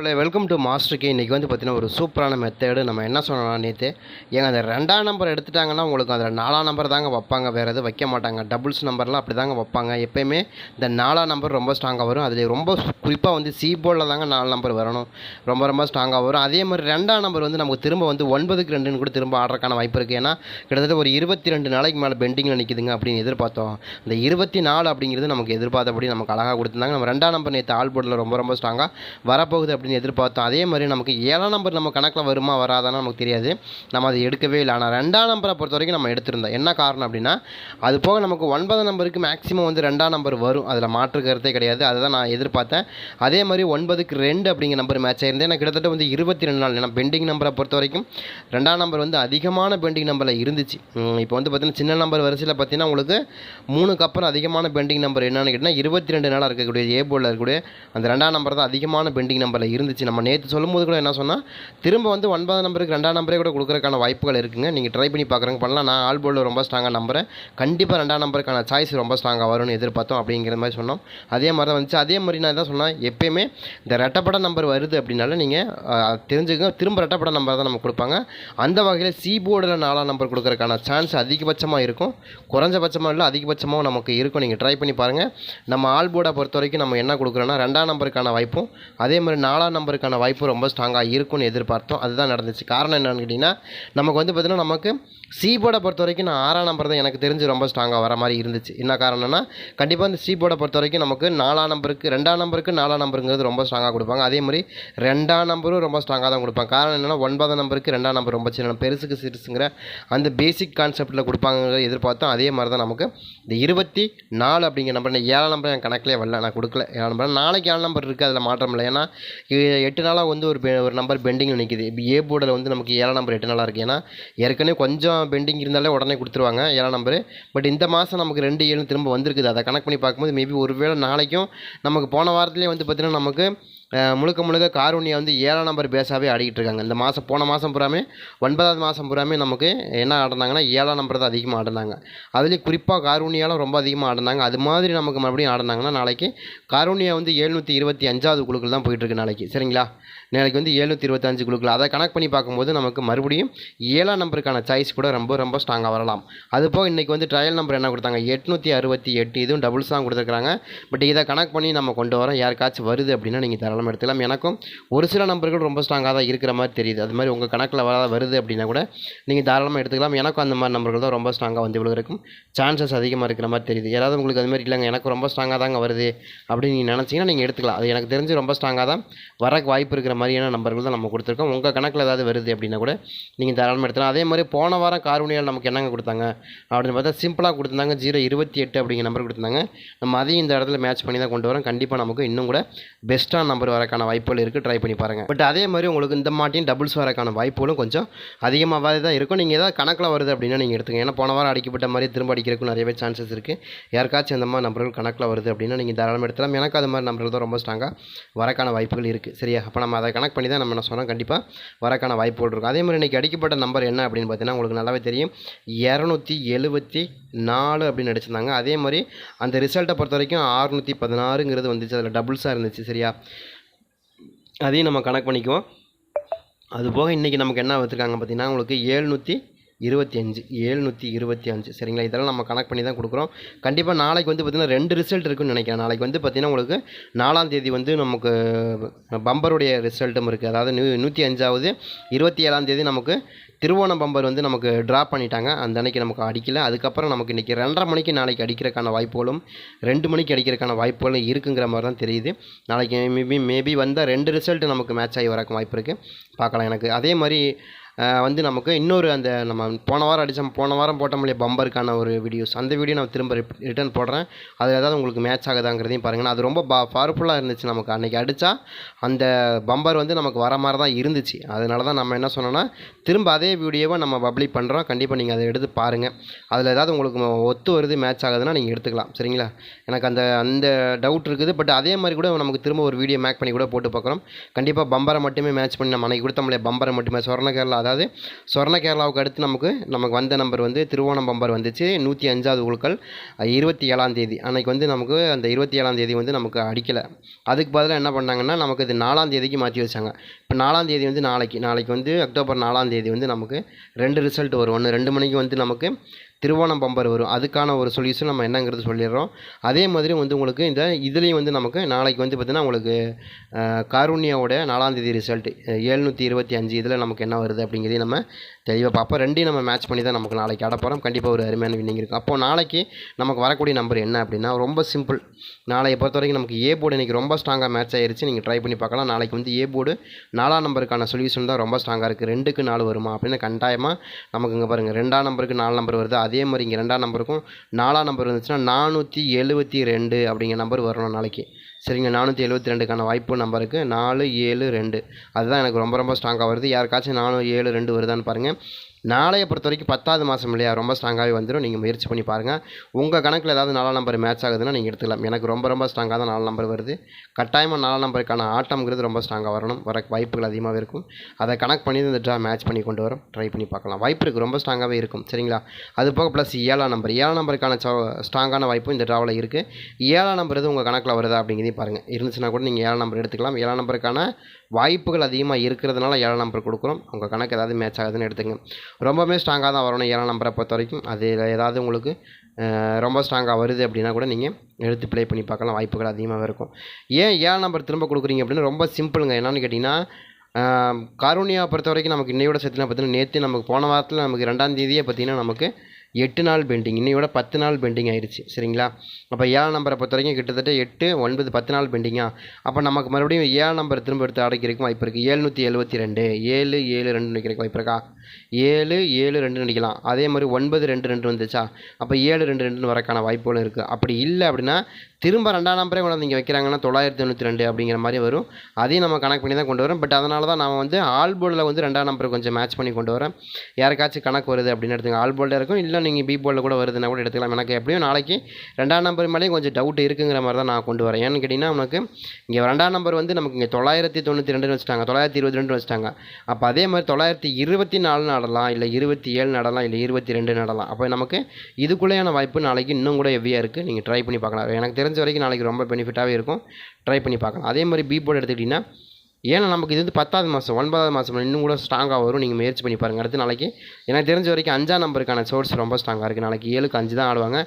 Hello welcome to master K இன்றைக்கி வந்து பார்த்தீங்கன்னா ஒரு சூப்பரான மெத்தேடு நம்ம என்ன சொன்னோம் நேற்று ஏங்க அந்த ரெண்டாம் நம்பர் எடுத்துட்டாங்கன்னா உங்களுக்கு அதில் நாலாம் நம்பர் தாங்க வைப்பாங்க. வேறு எதுவும் வைக்க மாட்டாங்க. டபுள்ஸ் நம்பர்லாம் அப்படி தாங்க வைப்பாங்க. எப்போயுமே இந்த நாலாம் நம்பர் ரொம்ப ஸ்ட்ராங்காக வரும். அதில் ரொம்ப குறிப்பாக வந்து சி போர்டில் தாங்க நாலு நம்பர் வரணும். ரொம்ப ரொம்ப ஸ்ட்ராங்காக வரும். அதே மாதிரி ரெண்டாம் நம்பர் வந்து நமக்கு திரும்ப வந்து ஒன்பதுக்கு ரெண்டுன்னு கூட திரும்ப ஆடுறதுக்கான வாய்ப்பு இருக்குது ஏன்னா கிட்டத்தட்ட ஒரு இருபத்தி ரெண்டு நாளைக்கு மேலே பெண்டிங்கில் நிற்கிதுங்க அப்படின்னு எதிர்பார்த்தோம். இந்த இருபத்தி நாலு அப்படிங்கிறது நமக்கு எதிர்பார்த்தபடி நமக்கு அழகாக கொடுத்துருந்தாங்க. நம்ம ரெண்டாம் நம்பர் நேற்று ஆல் போர்டில் ரொம்ப ரொம்ப ஸ்ட்ராங்காக வரப்போகுது அப்படின்னு எதிர்பார்த்தோம். அதே மாதிரி நமக்கு ஏழாம் நம்பர் நம்ம கணக்கில் வருமா வராதான்னு நமக்கு தெரியாது. நம்ம அதை எடுக்கவே இல்லை. ஆனால் ரெண்டாம் நம்பரை பொறுத்த வரைக்கும் நம்ம எடுத்திருந்தோம். என்ன காரணம் அப்படின்னா அது போக நமக்கு ஒன்பதாம் நம்பருக்கு மேக்ஸிமம் வந்து ரெண்டாம் நம்பர் வரும். அதில் மாற்று கருத்தே கிடையாது. அதை தான் நான் எதிர்பார்த்தேன். அதே மாதிரி ஒன்பதுக்கு ரெண்டு அப்படிங்கிற நம்பர் மேட்ச் ஆயிருந்தேன் நான் கிட்டத்தட்ட வந்து இருபத்தி ரெண்டு நாள். ஏன்னா பெண்டிங் நம்பரை பொறுத்த வரைக்கும் ரெண்டாம் நம்பர் வந்து அதிகமான பெண்டிங் நம்பரில் இருந்துச்சு. இப்போ வந்து பார்த்தீங்கன்னா சின்ன நம்பர் வரிசையில் பார்த்தீங்கன்னா உங்களுக்கு மூணுக்கு அப்புறம் அதிகமான பெண்டிங் நம்பர் என்னன்னு கேட்டால் இருபத்தி ரெண்டு நாளாக இருக்கக்கூடிய ஏ போர்டில் இருக்கக்கூடிய அந்த ரெண்டாம் நம்பர் தான் அதிகமான பெண்டிங் நம்பரில் இருந்துச்சு. நம்ம நேற்று சொல்லும்போது கூட என்ன சொன்னால் திரும்ப வந்து ஒன்பதாம் நம்பருக்கு ரெண்டாம் நம்பரே கூட கொடுக்குறக்கான வாய்ப்புகள் இருக்குங்க. நீங்கள் ட்ரை பண்ணி பார்க்குறங்க பண்ணலாம். நான் ஆல் போர்டில் ரொம்ப ஸ்ட்ராங்காக நம்புறேன். கண்டிப்பாக ரெண்டாம் நம்பருக்கான சாய்ஸ் ரொம்ப ஸ்ட்ராங்காக வரும்னு எதிர்பார்த்தோம் அப்படிங்கிற மாதிரி சொன்னோம். அதே மாதிரி தான் வந்துச்சு. அதே மாதிரி நான் தான் சொன்னேன் எப்பயுமே இந்த ரெட்டப்பட நம்பர் வருது அப்படின்னால நீங்கள் தெரிஞ்சுக்க திரும்ப ரெட்டப்பட நம்பர் தான் நம்ம கொடுப்பாங்க. அந்த வகையில் சி போர்டில் நாலாம் நம்பர் கொடுக்குறக்கான சான்ஸ் அதிகபட்சமாக இருக்கும். குறைஞ்சபட்சமாக இல்லை அதிகபட்சமாக நமக்கு இருக்கும். நீங்கள் ட்ரை பண்ணி பாருங்கள் நம்ம ஆல் போர்டை பொறுத்த வரைக்கும் நம்ம என்ன கொடுக்குறோன்னா ரெண்டாம் நம்பருக்கான வாய்ப்பும் அதே மாதிரி நாலாம் நம்பருக்கான வாய்ப்பு ரொம்ப ஸ்ட்ராங்காக இருக்கும்னு எதிர்பார்த்தோம். அதுதான் நடந்துச்சு. காரணம் என்னென்னு கேட்டிங்கன்னா நமக்கு வந்து பார்த்திங்கன்னா நமக்கு சி போர்டை பொறுத்த வரைக்கும் நான் ஆறாம் நம்பர் தான் எனக்கு தெரிஞ்சு ரொம்ப ஸ்ட்ராங்காக வர மாதிரி இருந்துச்சு. என்ன காரணம்னா கண்டிப்பாக இந்த சி போர்டை பொறுத்த வரைக்கும் நமக்கு நாலாம் நம்பருக்கு ரெண்டாம் நம்பருக்கு நாலாம் நம்பருங்கிறது ரொம்ப ஸ்ட்ராங்காக கொடுப்பாங்க. அதே மாதிரி ரெண்டாம் நம்பரும் ரொம்ப ஸ்ட்ராங்காக தான் கொடுப்பாங்க. காரணம் என்னென்னா ஒன்பதாம் நம்பருக்கு ரெண்டாம் நம்பர் ரொம்ப சின்ன பெருசுக்கு சிறுசுங்கிற அந்த பேசிக் கான்செப்ட்டில் கொடுப்பாங்க எதிர்பார்த்தோம். அதே மாதிரி தான் நமக்கு இந்த இருபத்தி நாலு அப்படிங்கிற நம்பர் ஏழாம் நம்பர் என் கணக்கிலே வரல நான் கொடுக்கல. ஏழாம் நம்பர் நாளைக்கு ஏழாம் நம்பர் இருக்குது அதில் மாற்றம் இல்லை. ஏன்னா எட்டு நாளாக வந்து ஒரு பெ- ஒரு நம்பர் பெண்டிங்கில் நிற்கிது இப்போ ஏ போர்டில் வந்து நமக்கு ஏழாம் நம்பர் எட்டு நாளாக இருக்குது ஏன்னா ஏற்கனவே கொஞ்சம் பெண்டிங் இருந்தாலே உடனே கொடுத்துருவாங்க ஏழாம் நம்பர் பட் இந்த மாதம் நமக்கு ரெண்டு ஏழு திரும்ப வந்திருக்குது. அதை கணக்கு பண்ணி பார்க்கும்போது மேபி ஒருவேளை நாளைக்கும் நமக்கு போன வாரத்துலேயே வந்து பார்த்திங்கன்னா நமக்கு முழுக்க முழுக்க காரூண்யா வந்து ஏழாம் நம்பர் பேஸாகவே ஆடிக்கிட்டு இருக்காங்க. இந்த மாதம் போன மாதம் பூராமே ஒன்பதாவது மாதம் பூராமே நமக்கு என்ன ஆடினாங்கன்னா ஏழாம் நம்பர் தான் அதிகமாக ஆடினாங்க. அதுலேயும் குறிப்பாக காரூணியாலும் ரொம்ப அதிகமாக ஆடினாங்க. அது மாதிரி நமக்கு மறுபடியும் ஆடினாங்கன்னா நாளைக்கு காரூணியா வந்து எழுநூற்றி இருபத்தி அஞ்சாவது குழுக்கள் தான் போயிட்டுருக்கு நாளைக்கு. சரிங்களா? நாளைக்கு வந்து எழுநூற்றி இருபத்தஞ்சு குழுக்கள். அதை கணக்கு பண்ணி பார்க்கும்போது நமக்கு மறுபடியும் ஏழாம் நம்பருக்கான சாய்ஸ் கூட ரொம்ப ரொம்ப ஸ்ட்ராங்காக வரலாம். அது போக இன்றைக்கி வந்து ட்ரையல் நம்பர் என்ன கொடுத்தாங்க? எட்நூற்றி அறுபத்தி எட்டு. இதுவும் டபுள்ஸ் தான் கொடுத்துருக்காங்க பட் இதை கணக்கு பண்ணி நம்ம கொண்டு வரோம். யாருக்காச்சும் வருது அப்படின்னா நீங்கள் தரலாம் நம்ம எடுத்துக்கலாம். எனக்கும் ஒரு சில நம்பர்கள் ரொம்ப ஸ்ட்ராங்காக தான் இருக்கிற மாதிரி தெரியுது. அது மாதிரி உங்கள் கணக்கில் வர வருது அப்படின்னா கூட நீங்கள் தாராளமாக எடுத்துக்கலாம். எனக்கும் அந்த மாதிரி நம்பர்கள் தான் ரொம்ப ஸ்ட்ராங்காக வந்து இவ்வளோ இருக்கும் சான்சஸ் அதிகமாக இருக்கிற மாதிரி தெரியுது. யாராவது உங்களுக்கு அது மாதிரி இல்லைங்க எனக்கு ரொம்ப ஸ்ட்ராங்காக தாங்க வருது அப்படின்னு நீங்கள் நினச்சிங்கன்னா நீங்கள் எடுத்துக்கலாம். அது எனக்கு தெரிஞ்சு ரொம்ப ஸ்ட்ராங்காக தான் வரக்கு வாய்ப்பு இருக்கிற மாதிரியான நம்பர்கள் தான் நம்ம கொடுத்துருக்கோம். உங்கள் கணக்கில் ஏதாவது வருது அப்படின்னா கூட நீங்கள் தாராளமாக எடுத்துக்கலாம். அதே மாதிரி போன வாரம் கார்வனியால் நமக்கு என்னங்க கொடுத்தாங்க அப்படின்னு பார்த்தா சிம்பிளாக கொடுத்துருந்தாங்க. ஜீரோ இருபத்தி எட்டு அப்படிங்கிற நம்பர் கொடுத்துருந்தாங்க. நம்ம அதையும் இந்த இடத்துல மேட்ச் பண்ணி தான் கொண்டு வரோம். கண்டிப்பாக நமக்கு இன்னும் கூட பெஸ்ட்டான நம்பர் வரக்கான வாய்ப்புகள் இருக்குது ட்ரை பண்ணி பாருங்கள் பட் அதே மாதிரி உங்களுக்கு இந்த மாட்டியும் டபுள்ஸ் வரக்கான வாய்ப்புகளும் கொஞ்சம் அதிகமாகவே தான் இருக்கும். நீங்கள் ஏதாவது கணக்கில் வருது அப்படின்னா நீங்கள் எடுத்துங்க ஏன்னா போன வாரம் அடிக்கப்பட்ட மாதிரி திரும்ப அடிக்கிறதுக்கு நிறையவே சான்சஸ் இருக்குது யாருக்காச்சும் அந்த மாதிரி நம்பர்கள் கணக்கில் வருது அப்படின்னா நீங்கள் தாராளமாக எடுத்துக்கலாம். எனக்கு அது மாதிரி நம்பர்கள் தான் ரொம்ப ஸ்ட்ராங்காக வரக்கான வாய்ப்புகள் இருக்குது சரியா? அப்போ நம்ம அதை கணக்கு பண்ணி தான் நம்ம என்ன சொன்னோம்? கண்டிப்பாக வரக்கான வாய்ப்புகள் இருக்கும். அதே மாதிரி இன்றைக்கி அடிக்கப்பட்ட நம்பர் என்ன அப்படின்னு பார்த்தீங்கன்னா உங்களுக்கு நல்லாவே தெரியும். இரநூத்தி எழுபத்தி நாலு அப்படின்னு அடிச்சிருந்தாங்க அதே மாதிரி அந்த ரிசல்ட்டை பொறுத்த வரைக்கும் அறுநூற்றி பதினாறுங்கிறது வந்துச்சு. அதில் டபுள்ஸாக இருந்துச்சு. சரியா? அதையும் நம்ம கணக்கு பண்ணிக்குவோம். அது போக இன்றைக்கி நமக்கு என்ன வச்சுருக்காங்க பார்த்தீங்கன்னா உங்களுக்கு ஏழ்நூற்றி இருபத்தி அஞ்சு ஏழ்நூற்றி இருபத்தி அஞ்சு. சரிங்களா? இதெல்லாம் நம்ம கணக்கு பண்ணி தான் கொடுக்குறோம். கண்டிப்பாக நாளைக்கு வந்து பார்த்திங்கன்னா ரெண்டு ரிசல்ட் இருக்குன்னு நினைக்கிறேன். நாளைக்கு வந்து பார்த்திங்கன்னா உங்களுக்கு நாலாம் தேதி வந்து நமக்கு பம்பருடைய ரிசல்ட்டும் இருக்குது அதாவது நூ நூற்றி அஞ்சாவது இருபத்தி ஏழாம் தேதி நமக்கு திருவோணம் பம்பர் வந்து நமக்கு ட்ரா பண்ணிட்டாங்க. அந்த அன்னைக்கு நமக்கு அடிக்கல. அதுக்கப்புறம் நமக்கு இன்றைக்கி ரெண்டரை மணிக்கு நாளைக்கு அடிக்கிறக்கான வாய்ப்புகளும் ரெண்டு மணிக்கு அடிக்கிறக்கான வாய்ப்புகளும் இருக்குங்கிற மாதிரி தான் தெரியுது. நாளைக்கு மேபி மேபி வந்தால் ரெண்டு ரிசல்ட் நமக்கு மேட்ச் ஆகி வரக்கு வாய்ப்பு இருக்குது பார்க்கலாம் எனக்கு. அதே மாதிரி வந்து நமக்கு இன்னொரு அந்த நம்ம போன வாரம் அடித்தோம் போன வாரம் போட்டோம் இல்லையா பம்பருக்கான ஒரு வீடியோஸ் அந்த வீடியோ நான் திரும்ப ரிட்டர்ன் போடுறேன். அதில் ஏதாவது உங்களுக்கு மேட்ச் ஆகுதாங்கிறதையும் பாருங்கள் அது ரொம்ப பா பவர்ஃபுல்லாக இருந்துச்சு நமக்கு. அன்றைக்கி அடித்தா அந்த பம்பர் வந்து நமக்கு வர மாதிரி தான் இருந்துச்சு. அதனால தான் நம்ம என்ன சொன்னோன்னா திரும்ப அதே வீடியோவை நம்ம பப்ளிக் பண்ணுறோம் கண்டிப்பாக நீங்கள் அதை எடுத்து பாருங்கள் அதில் ஏதாவது உங்களுக்கு ஒத்து வருது மேட்ச் ஆகுதுன்னா நீங்கள் எடுத்துக்கலாம். சரிங்களா? எனக்கு அந்த அந்த டவுட் இருக்குது. பட் அதே மாதிரி கூட நமக்கு திரும்ப ஒரு வீடியோ மேக் பண்ணி கூட போட்டு பார்க்குறோம். கண்டிப்பாக பம்பரை மட்டுமே மேட்ச் பண்ணி நம்ம அன்றைக்கி கொடுத்தோம்லையே பம்பரை மட்டுமே. சொர்ண கேரளா அதாவது சொர்ண கேரளாவுக்கு அடுத்து நமக்கு நமக்கு வந்த நம்பர் வந்து திருவோணம் பம்பர் வந்துச்சு. நூற்றி அஞ்சாவது உழுக்கள் இருபத்தி ஏழாம் தேதி. அன்னைக்கு வந்து நமக்கு அந்த இருபத்தி ஏழாம் தேதி வந்து நமக்கு அடிக்கலை. அதுக்கு பதிலாக என்ன பண்ணாங்கன்னா நமக்கு இது நாலாம் தேதிக்கு மாற்றி வச்சாங்க. இப்போ நாலாம் தேதி வந்து நாளைக்கு. நாளைக்கு வந்து அக்டோபர் நாலாம் தேதி வந்து நமக்கு ரெண்டு ரிசல்ட் வரும். ஒன்று ரெண்டு மணிக்கு வந்து நமக்கு திருவோணம் பம்பர் வரும். அதுக்கான ஒரு சொல்யூஷன் நம்ம என்னங்கிறது சொல்லிடுறோம். அதே மாதிரி வந்து உங்களுக்கு இந்த இதுலேயும் வந்து நமக்கு நாளைக்கு வந்து பார்த்திங்கன்னா உங்களுக்கு அஹ், நாலாந்தேதி ரிசல்ட் ஏழ்நூற்றி இருபத்தி அஞ்சு இதில் நமக்கு என்ன வருது அப்படிங்கிறதையும் நம்ம தெளிவாக பார்ப்போம் ரெண்டையும் நம்ம மேட்ச் பண்ணி தான் நமக்கு நாளைக்கு அடப்போகிறோம் கண்டிப்பாக ஒரு அருமையான வின்னிங் இருக்கும் அப்போது நாளைக்கு நமக்கு வரக்கூடிய நம்பர் என்ன அப்படின்னா ரொம்ப சிம்பிள் நாளையை பொறுத்த வரைக்கும் நமக்கு ஏ போர்டு இன்றைக்கி ரொம்ப ஸ்ட்ராங்காக மேட்ச் ஆயிருச்சு. நீங்கள் ட்ரை பண்ணி பார்க்கலாம். நாளைக்கு வந்து ஏ போர்டு நாலாம் நம்பருக்கான சொல்யூஷன் தான் ரொம்ப ஸ்ட்ராங்காக இருக்குது ரெண்டுக்கு நாலு வருமா அப்படின்னு கட்டாயமாக நமக்கு இங்கே பாருங்கள் ரெண்டாம் நம்பருக்கு நாலு நம்பர் வருது. அதே மாதிரி இங்கே ரெண்டாம் நம்பருக்கும் நாலாம் நம்பர் வந்துச்சுன்னா நானூற்றி எழுபத்தி ரெண்டு அப்படிங்கிற நம்பர் வரணும் நாளைக்கு. சரிங்க நானூற்றி எழுபத்தி ரெண்டுக்கான வாய்ப்பு நம்பருக்கு நாலு ஏழு ரெண்டு. அதுதான் எனக்கு ரொம்ப ரொம்ப ஸ்ட்ராங்காக வருது. யாருக்காச்சும் நாலு ஏழு ரெண்டு வருதான்னு பாருங்கள் நாளையை பொறுத்த வரைக்கும் பத்தாவது மாதம் இல்லையா? ரொம்ப ஸ்ட்ராங்காகவே வந்துடும் நீங்கள் முயற்சி பண்ணி பாருங்கள் உங்கள் கணக்கில் ஏதாவது நாலாம் நம்பர் மேட்ச் ஆகுதுன்னா நீங்கள் எடுத்துக்கலாம். எனக்கு ரொம்ப ரொம்ப ஸ்ட்ராங்காக தான் நாலு நம்பர் வருது. கட்டாயமாக நாலாம் நம்பருக்கான ஆட்டம்ங்கிறது ரொம்ப ஸ்ட்ராங்காக வரணும். வர வாய்ப்புகள் அதிகமாகவே இருக்கும். அதை கணக்கு பண்ணி இந்த ட்ரா மேட்ச் பண்ணி கொண்டு வரோம். ட்ரை பண்ணி பார்க்கலாம். வாய்ப்பு இருக்குது ரொம்ப ஸ்ட்ராங்காகவே இருக்கும். சரிங்களா? அது போக ப்ளஸ் ஏழாம் நம்பர் ஏழாம் நம்பருக்கான ஸ்ட்ராங்கான வாய்ப்பும் இந்த ட்ராவில் இருக்குது ஏழாம் நம்பர் உங்கள் கணக்கில் வருதா அப்படிங்கிறது பாருங்கள் இருந்துச்சுன்னா கூட நீங்கள் ஏழாம் நம்பர் எடுத்துக்கலாம். ஏழாம் நம்பருக்கான வாய்ப்புகள் அதிகமாக இருக்கிறதுனால ஏழாம் நம்பர் கொடுக்குறோம். உங்கள் கணக்கு ஏதாவது மேட்ச் ஆகுதுன்னு எடுத்துங்க ரொம்பவே ஸ்ட்ராங்காக தான் வரணும் ஏழாம் நம்பரை பொறுத்த வரைக்கும் அது ஏதாவது உங்களுக்கு ரொம்ப ஸ்ட்ராங்காக வருது அப்படின்னா கூட நீங்கள் எடுத்து ப்ளே பண்ணி பார்க்கலாம். வாய்ப்புகள் அதிகமாகவே இருக்கும். ஏன் ஏழாம் நம்பர் திரும்ப கொடுக்குறீங்க அப்படின்னு ரொம்ப சிம்பிளுங்க என்னென்னு கேட்டிங்கன்னா கருணியா பொறுத்த வரைக்கும் நமக்கு இன்னையோட சேர்த்துனா பார்த்தீங்கன்னா நேற்று நமக்கு போன வாரத்தில் நமக்கு ரெண்டாம் தேதியே பார்த்தீங்கன்னா நமக்கு எட்டு நாள் பெண்டிங். இன்னையோட பத்து நாள் பெண்டிங் ஆயிடுச்சு சரிங்களா? அப்போ ஏழாம் நம்பரை பொறுத்த வரைக்கும் கிட்டத்தட்ட எட்டு ஒன்பது பத்து நாள் பெண்டிங்கா? அப்போ நமக்கு மறுபடியும் ஏழாம் நம்பர் திரும்ப எடுத்து அடைக்கிறதுக்கு வாய்ப்பு இருக்குது ஏழ்நூற்றி எழுபத்தி ரெண்டு. ஏழு ஏழு ரெண்டு நினைக்கிறதுக்கு வாய்ப்பு இருக்கா? ஏழு ஏழு ரெண்டு நினைக்கலாம். அதே மாதிரி ஒன்பது ரெண்டு ரெண்டு வந்துச்சா? அப்போ ஏழு ரெண்டு ரெண்டுன்னு வரக்கான வாய்ப்புகளும் இருக்குது அப்படி இல்லை அப்படின்னா திரும்ப ரெண்டாம் நம்பரே கொண்டு வந்து இங்கே வைக்கிறாங்கன்னா தொள்ளாயிரத்தி தொண்ணூற்றி ரெண்டு அப்படிங்கிற மாதிரி வரும். அதையும் நம்ம கணக்கு பண்ணி தான் கொண்டு வரோம். பட் அதனால தான் நான் வந்து ஆல் போர்டில் வந்து ரெண்டாம் நம்பர் கொஞ்சம் மேட்ச் பண்ணி கொண்டு வரேன் யாருக்காச்சும் கணக்கு வருது அப்படின்னு எடுத்துங்க. ஆல் போர்டில் இருக்கும். இல்லை நீங்கள் பி போர்டில் கூட வருதுன்னா கூட எடுத்துக்கலாம். எனக்கு எப்படியும் நாளைக்கு ரெண்டாம் நம்பர் மேலேயும் கொஞ்சம் டவுட் இருக்குங்கிற மாதிரி தான் நான் கொண்டு வரேன். ஏன்னு கேட்டிங்கன்னா உனக்கு இங்கே ரெண்டாம் நம்பர் வந்து நமக்கு இங்கே தொள்ளாயிரத்தி தொண்ணூற்றி ரெண்டுன்னு வச்சுட்டாங்க. தொள்ளாயிரத்தி இருபத்தி ரெண்டு வச்சுட்டாங்க. அப்போ அதே மாதிரி தொள்ளாயிரத்தி இருபத்தி நாலு நடலாம் இல்லை இருபத்தி ஏழு நடலாம் இல்லை இருபத்தி ரெண்டு நடலாம். அப்போ நமக்கு இதுக்குள்ளேயான வாய்ப்பு நாளைக்கு இன்னும் கூட ஹெவியாக இருக்குது நீங்கள் ட்ரை பண்ணி பார்க்கலாம். எனக்கு தெரிஞ்ச வரைக்கும் நாளைக்கு ரொம்ப பெனிஃபிட்டாகவே இருக்கும். ட்ரை பண்ணி பார்க்கலாம். அதே மாதிரி பி போர்டு எடுத்துக்கிட்டிங்கன்னா ஏன்னா நமக்கு இது வந்து பத்தாவது மாதம் ஒன்பதாவது மாதம் இன்னும் கூட ஸ்ட்ராங்காக வரும். நீங்கள் முயற்சி பண்ணி பாருங்கள் அடுத்து நாளைக்கு எனக்கு தெரிஞ்ச வரைக்கும் அஞ்சாம் நம்பருக்கான சோர்ஸ் ரொம்ப ஸ்ட்ராங்காக இருக்குது நாளைக்கு ஏழுக்கு அஞ்சு தான் ஆடுவாங்க.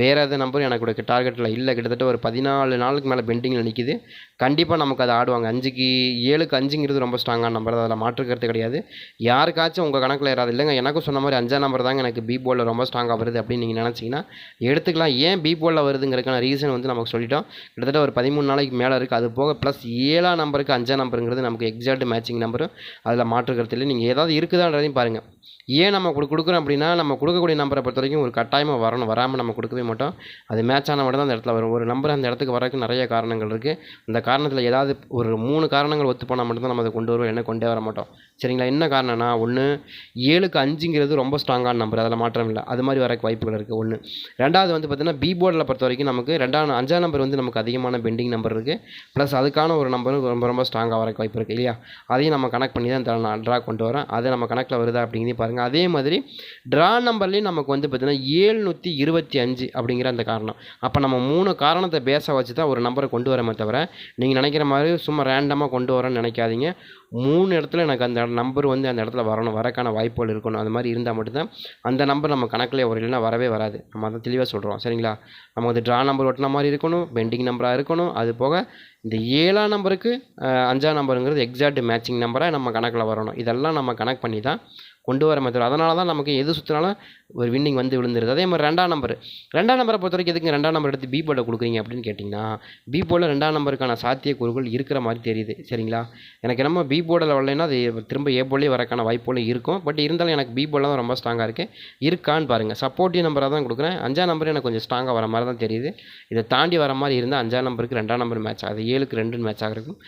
வேறு எது நம்பரும் எனக்கு கூட டார்கெட்டில் இல்லை. கிட்டத்தட்ட ஒரு பதினாலு நாளுக்கு மேலே பெண்டிங்கில் நிற்கிது கண்டிப்பாக நமக்கு அதை ஆடுவாங்க. அஞ்சுக்கு ஏழுக்கு அஞ்சுங்கிறது ரொம்ப ஸ்ட்ராங்கான நம்பர் அதில் மாற்றுக்கிறது கிடையாது. யாருக்காச்சும் உங்கள் கணக்கில் ஏறாது இல்லைங்க எனக்கும் சொன்ன மாதிரி அஞ்சாம் நம்பர் தாங்க எனக்கு பி போலில் ரொம்ப ஸ்ட்ராங்காக வருது அப்படின்னு நீங்கள் நினச்சிங்கன்னா எடுத்துக்கலாம். ஏன் பி போலில் வருதுங்கிறதுக்கான ரீசன் வந்து நமக்கு சொல்லிட்டோம். கிட்டத்தட்ட ஒரு பதிமூணு நாளைக்கு மேலே இருக்குது அது போக ப்ளஸ் ஏழாம் நம்பருக்கு அஞ்சாம் நம்பருங்கிறது நமக்கு எக்ஸாக்ட் மேட்சிங் நம்பரும் அதில் மாற்றுக்கிறது இல்லை. நீங்கள் ஏதாவது இருக்குதான்றதையும் பாருங்கள் ஏன் நம்ம கொடு கொடுக்குறோம் அப்படின்னா நம்ம கொடுக்கக்கூடிய நம்பரை பொறுத்த வரைக்கும் ஒரு கட்டாயமாக வரணும். வராமல் நம்ம கொடுக்கவே மாட்டோம். அது மேட்ச் ஆன மட்டும் தான் அந்த இடத்துல வரும். ஒரு நம்பர் அந்த இடத்துக்கு வரக்கு நிறைய காரணங்கள் இருக்குது அந்த காரணத்தில் ஏதாவது ஒரு மூணு காரணங்கள் ஒத்து போனால் மட்டும்தான் நம்ம அதை கொண்டு வருவோம். என்ன கொண்டே வர மாட்டோம். சரிங்களா? என்ன காரணம்னா ஒன்று ஏழுக்கு அஞ்சுங்கிறது ரொம்ப ஸ்ட்ராங்கான நம்பர் அதில் மாற்றம் இல்லை. அது மாதிரி வரக்கு வாய்ப்புகள் இருக்குது ஒன்று ரெண்டாவது வந்து பார்த்தீங்கன்னா பி போர்டில் பொறுத்த வரைக்கும் நமக்கு ரெண்டாம் அஞ்சாம் நம்பர் வந்து நமக்கு அதிகமான பெண்டிங் நம்பர் இருக்குது ப்ளஸ் அதுக்கான ஒரு நம்பரும் ரொம்ப ரொம்ப ஸ்ட்ராங்காக வரக்கு வாய்ப்பு இருக்குது இல்லையா? அதையும் நம்ம கனெக்ட் பண்ணி தான் நான் ட்ரா கொண்டு வரேன் அதை நம்ம கணக்கில் வருதா அப்படிங்கிறதையும் பாருங்கள் அதே மாதிரி ட்ரா நம்பர்லேயும் நமக்கு வந்து பார்த்தீங்கன்னா ஏழ்நூற்றி இருபத்தி அஞ்சு அப்படிங்கிற அந்த காரணம். அப்போ நம்ம மூணு காரணத்தை பேச வச்சு தான் ஒரு நம்பரை கொண்டு வரமே தவிர நீங்கள் நினைக்கிற மாதிரி சும்மா ரேண்டமாக கொண்டு வரேன்னு நினைக்காதீங்க. மூணு இடத்துல எனக்கு அந்த நம்பர் வந்து அந்த இடத்துல வரணும் வரக்கான வாய்ப்புகள் இருக்கணும். அது மாதிரி இருந்தால் மட்டும்தான் அந்த நம்பர் நம்ம கணக்கில் ஒரு இல்லைன்னா வரவே வராது. நம்ம அதை தெளிவாக சொல்கிறோம் சரிங்களா? நம்ம வந்து ட்ரா நம்பர் ஒட்டின மாதிரி இருக்கணும் பெண்டிங் நம்பராக இருக்கணும். அது போக இந்த ஏழாம் நம்பருக்கு அஞ்சாம் நம்பருங்கிறது எக்ஸாக்ட் மேட்சிங் நம்பராக நம்ம கணக்கில் வரணும். இதெல்லாம் நம்ம கணக்கு பண்ணி தான் கொண்டு வர மாதிரி அதனால தான் நமக்கு எது சுற்றினாலும் ஒரு வின்னிங் வந்து விழுந்துருது. அதே மாதிரி ரெண்டாம் நம்பர் ரெண்டாம் நம்பரை பொறுத்த வரைக்கும் எதுக்கு ரெண்டாம் நம்பர் எடுத்து பி போர்டில் கொடுக்குறீங்க அப்படின்னு கேட்டிங்கன்னா பி போர்டில் ரெண்டாம் நம்பருக்கான சாத்தியக்கூறுகள் இருக்கிற மாதிரி தெரியுது. சரிங்களா? எனக்கு நம்ம பி போர்டில் வரலைன்னா அது திரும்ப ஏ போர்ட்லேயே வரக்கான வாய்ப்புகளும் இருக்கும். பட் இருந்தாலும் எனக்கு பி போர்டில் தான் ரொம்ப ஸ்ட்ராங்காக இருக்குது இருக்கான்னு பாருங்கள் சப்போர்ட்டிவ் நம்பராக தான் கொடுக்குறேன். அஞ்சாம் நம்பர் எனக்கு கொஞ்சம் ஸ்ட்ராங்காக வர மாதிரி தான் தெரியுது. இதை தாண்டி வர மாதிரி இருந்தால் அஞ்சாம் நம்பருக்கு ரெண்டாம் நம்பர் மேட்ச் ஆகுது ஏழுக்கு ரெண்டு மேட்ச் ஆகிறதுக்கும்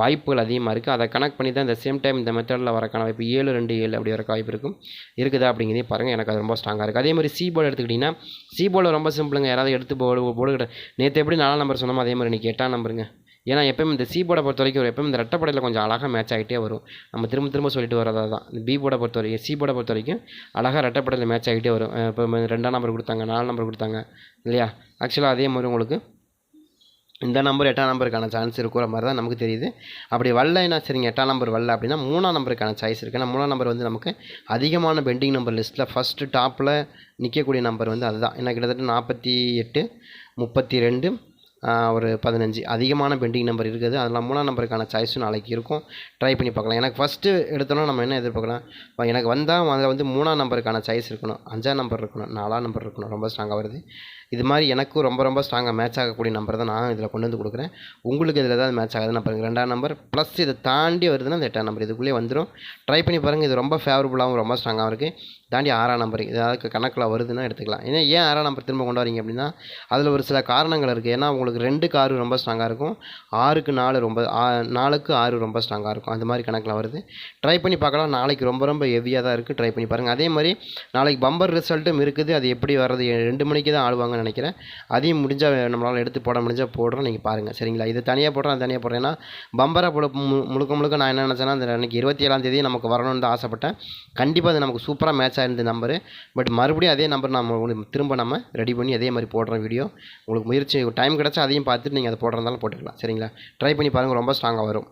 வாய்ப்புகள் அதிகமாக இருக்குது அதை கனெக்ட் பண்ணி தான் இந்த சேம் டைம் இந்த மெத்தடில் வரக்கான வாய்ப்பு ஏழு ரெண்டு ஏழு அப்படி வரக்க வாய்ப்பு இருக்கும். இருக்குதா அப்படிங்கிறதே பாருங்கள் எனக்கு அது ரொம்ப ஸ்ட்ராங்காக இருக்குது அதே மாதிரி சி போல் எடுத்துக்கிட்டிங்கன்னா சி போல் ரொம்ப சிம்பிளுங்க. யாராவது எடுத்து போடு போடுகிட்ட நேற்று எப்படி நாலாம் நம்பர் சொன்னோமோ அதே மாதிரி இன்றைக்கி எட்டாம் நம்பருங்க ஏன்னா எப்பயும் இந்த சி போர்டை பொறுத்த வரைக்கும் எப்பயும் இந்த ரெட்டப்படையில் கொஞ்சம் அழகாக மேட்ச் ஆகிட்டே வரும். நம்ம திரும்ப திரும்ப சொல்லிட்டு வரதா தான் இந்த பி போர்டை பொறுத்த வரைக்கும் சி போர்டை பொறுத்த வரைக்கும் அழகாக ரெட்டப்படையில் மேட்ச் ஆகிட்டே வரும் இப்போ ரெண்டாம் நம்பர் கொடுத்தாங்க நாலு நம்பர் கொடுத்தாங்க இல்லையா? ஆக்சுவலாக அதே மாதிரி உங்களுக்கு இந்த நம்பர் எட்டாம் நம்பருக்கான சான்ஸ் இருக்கிற மாதிரி தான் நமக்கு தெரியுது. அப்படி வரலைன்னா சரிங்க எட்டாம் நம்பர் வரல அப்படின்னா மூணாம் நம்பருக்கான சாய்ஸ் இருக்குது ஏன்னா மூணாம் நம்பர் வந்து நமக்கு அதிகமான பெண்டிங் நம்பர் லிஸ்ட்டில் ஃபஸ்ட்டு டாப்பில் நிற்கக்கூடிய நம்பர் வந்து அதுதான். ஏன்னா கிட்டத்தட்ட நாற்பத்தி எட்டு முப்பத்தி ரெண்டு ஒரு பதினஞ்சு அதிகமான பெண்டிங் நம்பர் இருக்குது. அதில் மூணாம் நம்பருக்கான சாய்ஸும் நாளைக்கு இருக்கும். ட்ரை பண்ணி பார்க்கலாம். எனக்கு ஃபஸ்ட்டு எடுத்தோன்னா நம்ம என்ன எதிர்பார்க்கலாம்? இப்போ எனக்கு வந்தால் அதில் வந்து மூணாம் நம்பருக்கான சாய்ஸ் இருக்கணும். அஞ்சாம் நம்பர் இருக்கணும். நாலாம் நம்பர் இருக்கணும். ரொம்ப ஸ்ட்ராங்காக வருது. இது மாதிரி எனக்கும் ரொம்ப ரொம்ப ஸ்ட்ராங்காக மேட்ச் ஆகக்கூடிய நம்பர் தான் நான் இதில் கொண்டு வந்து கொடுக்குறேன். உங்களுக்கு இதில் ஏதாவது மேட்ச் ஆகுதுன்னு பாருங்கள் ரெண்டாம் நம்பர் ப்ளஸ் இதை தாண்டி வருதுன்னா அந்த எட்டாம் நம்பர் இதுக்குள்ளேயே வந்துடும் ட்ரை பண்ணி பாருங்கள் இது ரொம்ப ஃபேவரபுளாகவும் ரொம்ப ஸ்ட்ராங்காகவும் இருக்குது தாண்டி ஆறாம் நம்பர் ஏதாவது கணக்கில் வருதுன்னா எடுத்துக்கலாம். ஏன்னா ஏன் ஆறாம் நம்பர் திரும்ப கொண்டு வரீங்க அப்படின்னா அதில் ஒரு சில காரணங்கள் இருக்குது ஏன்னா உங்களுக்கு ரெண்டு காரு ரொம்ப ஸ்ட்ராங்காக இருக்கும். ஆறுக்கு நாலு ரொம்ப நாலுக்கு ஆறு ரொம்ப ஸ்ட்ராங்காக இருக்கும். அந்த மாதிரி கணக்கில் வருது. ட்ரை பண்ணி பார்க்கலாம். நாளைக்கு ரொம்ப ரொம்ப ஹெவியாக தான் இருக்குது ட்ரை பண்ணி பாருங்கள் அதே மாதிரி நாளைக்கு பம்பர் ரிசல்ட்டும் இருக்குது. அது எப்படி வர்றது? ரெண்டு மணிக்கு தான் நினைக்கிறேன். அதையும் முடிஞ்சால் நம்மளால் எடுத்து போட முடிஞ்சால் போடுறோம் நீங்கள் பாருங்கள் சரிங்களா? இது தனியாக போடுறேன் அது தனியாக போடுறேன். ஏன்னா பம்பரை போட மு- முழுக்க முழுக்க நான் என்ன நினச்சேன்னா அந்த அன்றைக்கி இருபத்தி ஏழாம் தேதி நமக்கு வரணும்னு தான் ஆசைப்பட்டேன். கண்டிப்பாக அது நமக்கு சூப்பராக மேட்ச் ஆயிருந்த நம்பரு. பட் மறுபடியும் அதே நம்பர் நம்ம உங்களுக்கு திரும்ப நம்ம ரெடி பண்ணி அதே மாதிரி போடுறோம் வீடியோ உங்களுக்கு முயற்சி டைம் கிடச்சா அதையும் பார்த்துட்டு நீங்கள் அதை போடுறதாலும் போட்டுக்கலாம். சரிங்களா? ட்ரை பண்ணி பாருங்கள் ரொம்ப ஸ்ட்ராங்காக வரும்.